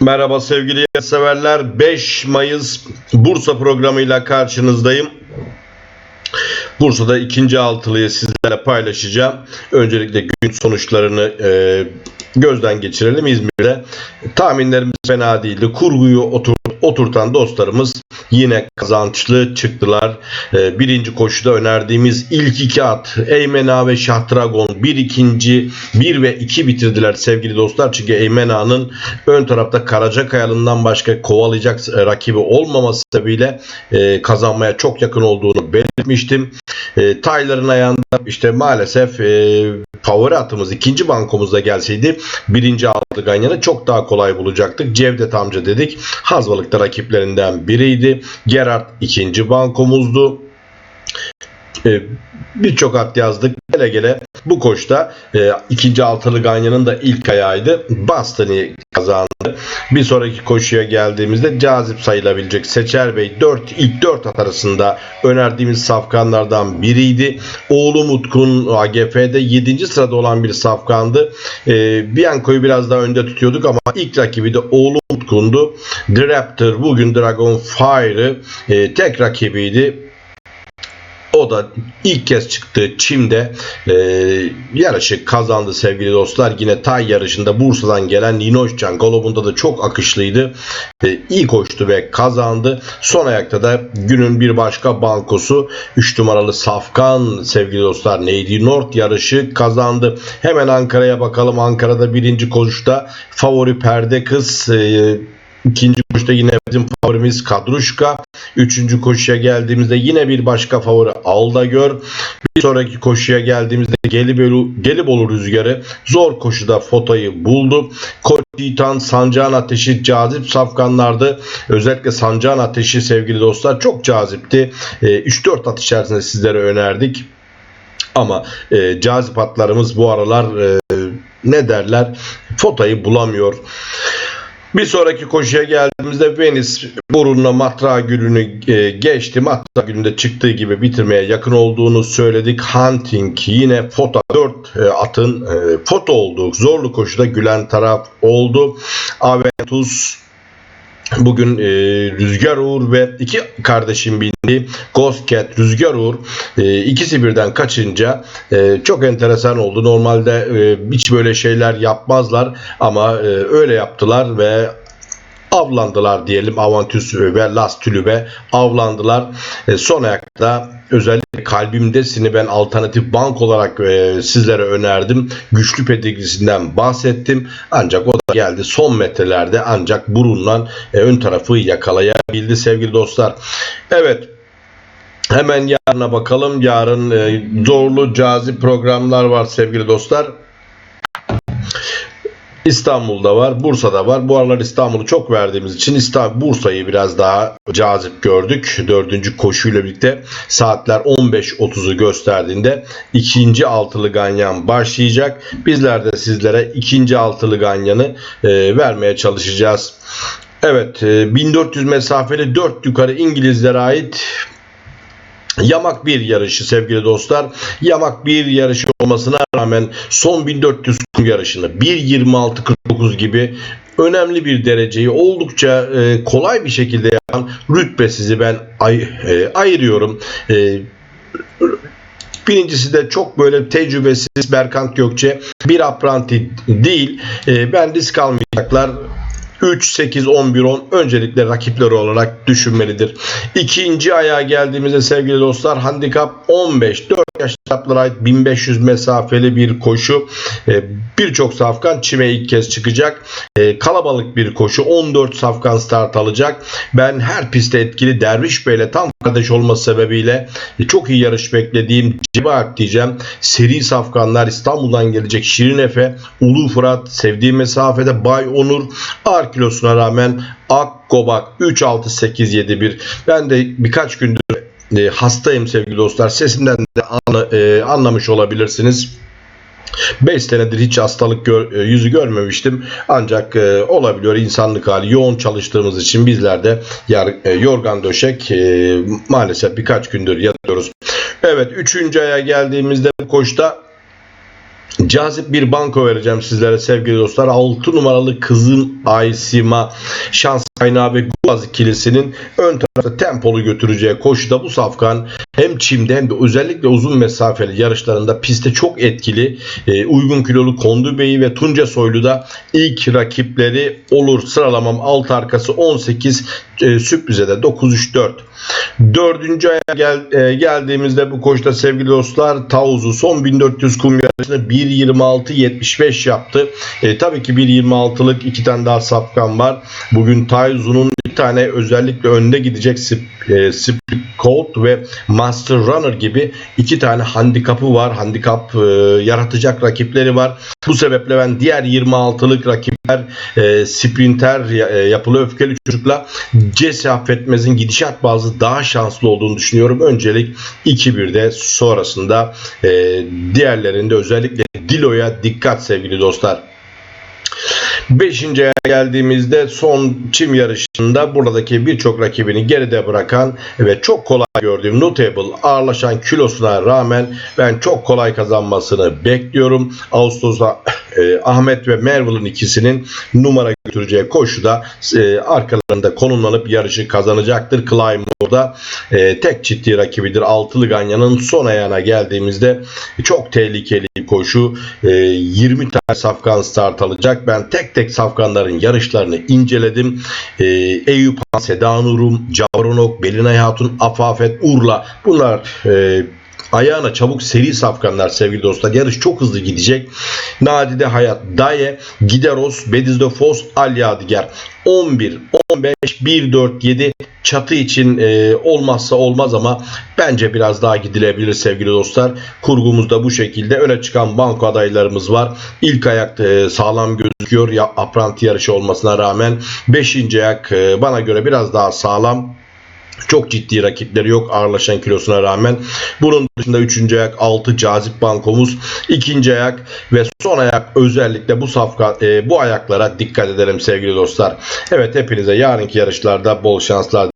Merhaba sevgili severler. 5 Mayıs Bursa programıyla karşınızdayım. Bursa'da ikinci altılıyı sizlerle paylaşacağım. Öncelikle gün sonuçlarını e, gözden geçirelim İzmir'de. Tahminlerimiz fena değildi. Kurguyu otur, oturtan dostlarımız yine kazançlı çıktılar. E, birinci koşuda önerdiğimiz ilk iki at Eymena ve Şahtragon bir ikinci bir ve iki bitirdiler sevgili dostlar. Çünkü Eymena'nın ön tarafta Karacakaya'lından başka kovalayacak e, rakibi olmaması sebebiyle e, kazanmaya çok yakın olduğunu belirtmiştim. E, Tyler'ın ayağında işte maalesef e, favori atımız ikinci bankomuzda gelseydi birinci aldı Ganyan'ı çok daha kolay bulacaktık. Cevdet amca dedik. Hazvalıkta rakiplerinden biriydi. Gerard ikinci bankomuzdu. E, Birçok at yazdık. Gele gele bu koşta e, ikinci altılı Ganyan'ın da ilk ayağıydı. Bastoni kazandı. Bir sonraki koşuya geldiğimizde cazip sayılabilecek Seçer Bey 4 ilk 4 at arasında önerdiğimiz safkanlardan biriydi. Oğlu Mutkun AGF'de 7. sırada olan bir safkandı. E, Bianco'yu biraz daha önde tutuyorduk ama ilk rakibi de Oğlu Mutkun'du. The Raptor bugün Dragon Fire'ı e, tek rakibiydi. O da ilk kez çıktığı çimde e, yarışı kazandı sevgili dostlar. Yine tay yarışında Bursa'dan gelen Ninoşcan Golub'unda da çok akışlıydı. E, iyi koştu ve kazandı. Son ayakta da günün bir başka bankosu 3 numaralı Safkan sevgili dostlar Neydi North yarışı kazandı. Hemen Ankara'ya bakalım. Ankara'da birinci koşuda favori perde kız e, İkinci koşuda yine bizim favorimiz Kadruşka. Üçüncü koşuya geldiğimizde yine bir başka favori Aldagör. Bir sonraki koşuya geldiğimizde Gelibolu, Gelibolu Rüzgarı zor koşuda Fota'yı buldu. Koç Titan, Sancağın Ateşi cazip safkanlardı. Özellikle Sancağın Ateşi sevgili dostlar çok cazipti. E, 3-4 at içerisinde sizlere önerdik. Ama e, cazip atlarımız bu aralar e, ne derler Fota'yı bulamıyor. Bir sonraki koşuya geldiğimizde Venice burunla Matra Gölü'nü e, geçti. Matra Gölü'nde çıktığı gibi bitirmeye yakın olduğunu söyledik. Hunting yine Fota 4 e, atın e, Foto olduğu zorlu koşuda gülen taraf oldu. Aventus Bugün e, Rüzgar Uğur ve iki kardeşim bindi. Ghost Cat, Rüzgar Uğur e, ikisi birden kaçınca e, çok enteresan oldu. Normalde e, hiç böyle şeyler yapmazlar ama e, öyle yaptılar ve avlandılar diyelim Avantüs ve Las Tülübe avlandılar. E, son ayakta özellikle kalbimdesini ben alternatif bank olarak e, sizlere önerdim. Güçlü pedigrisinden bahsettim. Ancak o da geldi son metrelerde ancak burunla e, ön tarafı yakalayabildi sevgili dostlar. Evet Hemen yarına bakalım. Yarın e, zorlu, cazip programlar var sevgili dostlar. İstanbul'da var, Bursa'da var. Bu aralar İstanbul'u çok verdiğimiz için İstanbul, Bursa'yı biraz daha cazip gördük. Dördüncü koşuyla birlikte saatler 15.30'u gösterdiğinde ikinci altılı ganyan başlayacak. Bizler de sizlere ikinci altılı ganyanı e, vermeye çalışacağız. Evet, e, 1400 mesafeli 4 yukarı İngilizlere ait Yamak bir yarışı sevgili dostlar. Yamak bir yarışı olmasına rağmen son 1400 kum yarışını 1.26.49 gibi önemli bir dereceyi oldukça e, kolay bir şekilde yapan rütbesizi ben ay, e, ayırıyorum. E, Birincisi de çok böyle tecrübesiz Berkant Gökçe bir apranti değil. E, ben risk almayacaklar. 3, 8, 11, 10 öncelikle rakipleri olarak düşünmelidir. İkinci ayağa geldiğimizde sevgili dostlar handikap 15. 4 yaşlı ait 1500 mesafeli bir koşu. Ee, birçok safkan çime ilk kez çıkacak. Ee, kalabalık bir koşu. 14 safkan start alacak. Ben her pistte etkili Derviş Bey'le tam kardeş olması sebebiyle çok iyi yarış beklediğim Ciba diyeceğim. Seri safkanlar İstanbul'dan gelecek Şirin Efe, Ulu Fırat, sevdiğim mesafede Bay Onur, ağır kilosuna rağmen Akgobak 3-6-8-7-1. Ben de birkaç gündür e, hastayım sevgili dostlar. Sesimden de anla, e, anlamış olabilirsiniz. 5 senedir hiç hastalık gör, e, yüzü görmemiştim. Ancak e, olabiliyor insanlık hali. Yoğun çalıştığımız için bizler de yar, e, yorgan döşek e, maalesef birkaç gündür yatıyoruz. Evet 3. aya geldiğimizde bu koşta Cazip bir banko vereceğim sizlere sevgili dostlar. 6 numaralı Kızım Aysima şans kaynağı ve Gulaz ikilisinin ön tarafta tempolu götüreceği koşuda bu safkan hem çimde hem de özellikle uzun mesafeli yarışlarında pistte çok etkili. E, uygun kilolu Kondu Bey'i ve Tunca Soylu da ilk rakipleri olur. Sıralamam alt arkası 18 e, sürprize de 9-3-4. Dördüncü aya gel, e, geldiğimizde bu koşuda sevgili dostlar Tavuz'u son 1400 kum yarışını 1.26.75 yaptı. E, tabii ki 1.26'lık iki tane daha safkan var. Bugün Tavuz'un bir tane özellikle önde gidecek Sp, e, Split Colt ve Master Runner gibi iki tane handikapı var. Handikap e, yaratacak rakipleri var. Bu sebeple ben diğer 26'lık rakipler e, Sprinter e, yapılı öfkeli çocukla Jesse Affetmez'in gidişat bazı daha şanslı olduğunu düşünüyorum. Öncelik 2-1'de sonrasında e, diğerlerinde özellikle Dilo'ya dikkat sevgili dostlar. Beşinciye geldiğimizde son çim yarışında buradaki birçok rakibini geride bırakan ve çok kolay gördüğüm Notable ağırlaşan kilosuna rağmen ben çok kolay kazanmasını bekliyorum. Ağustos'ta e, Ahmet ve Merville'ın ikisinin numara götüreceği koşuda e, arkalarında konumlanıp yarışı kazanacaktır. Clymore'da e, tek ciddi rakibidir. Altılı Ganya'nın son ayağına geldiğimizde çok tehlikeli koşu. E, 20 tane safkan start alacak. Ben tek tek safkanların yarışlarını inceledim. E, Eyüp Han, Seda Nurum, Cavronok, Belinay Hatun, Afafet, Urla bunlar e, ayağına çabuk seri safkanlar sevgili dostlar. Yarış çok hızlı gidecek. Nadide Hayat, Daye, Gideros, Bedizde Fos, Al Yadigar. 11, 15, 1, 4, 7 çatı için e, olmazsa olmaz ama bence biraz daha gidilebilir sevgili dostlar. Kurgumuzda bu şekilde öne çıkan banko adaylarımız var. İlk ayak e, sağlam gözüküyor ya apranti yarışı olmasına rağmen 5. ayak e, bana göre biraz daha sağlam. Çok ciddi rakipleri yok ağırlaşan kilosuna rağmen. Bunun dışında 3. ayak 6 cazip bankomuz. 2. ayak ve son ayak özellikle bu safka e, bu ayaklara dikkat edelim sevgili dostlar. Evet hepinize yarınki yarışlarda bol şanslar